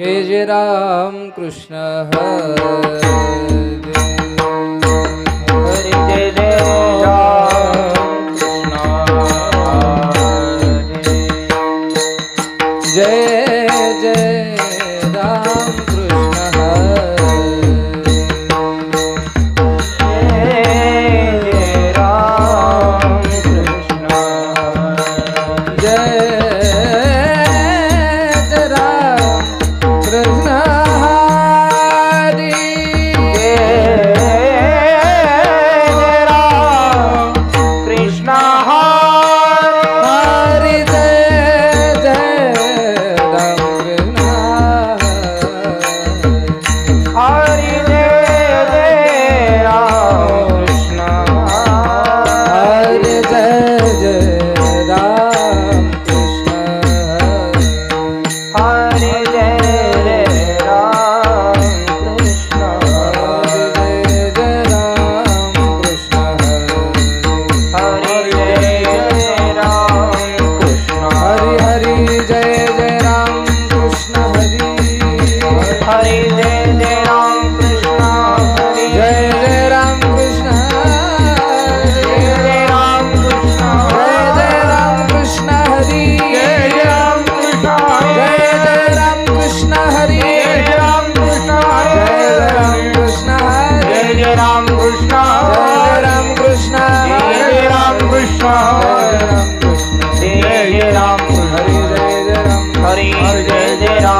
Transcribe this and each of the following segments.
जय जय राम कृष्ण हरे.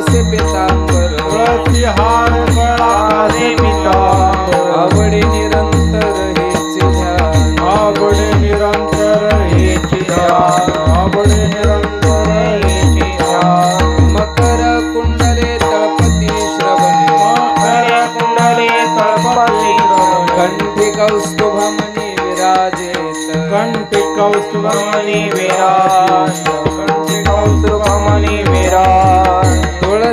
से पितांबर प्रतिहार बळासे पितांबर आवडे निरंतर हेचे ध्यान। आवडे निरंतर हेचे ध्यान। आवडे निरंतर हेचे ध्यान। मकर कुंडले तळपती श्रवणे। मकर कुंडले तळपती कंठी कौस्तुभमनी विराजेत कंठी कौस्तुभमनी विराज कंठी कौस्तुभमनी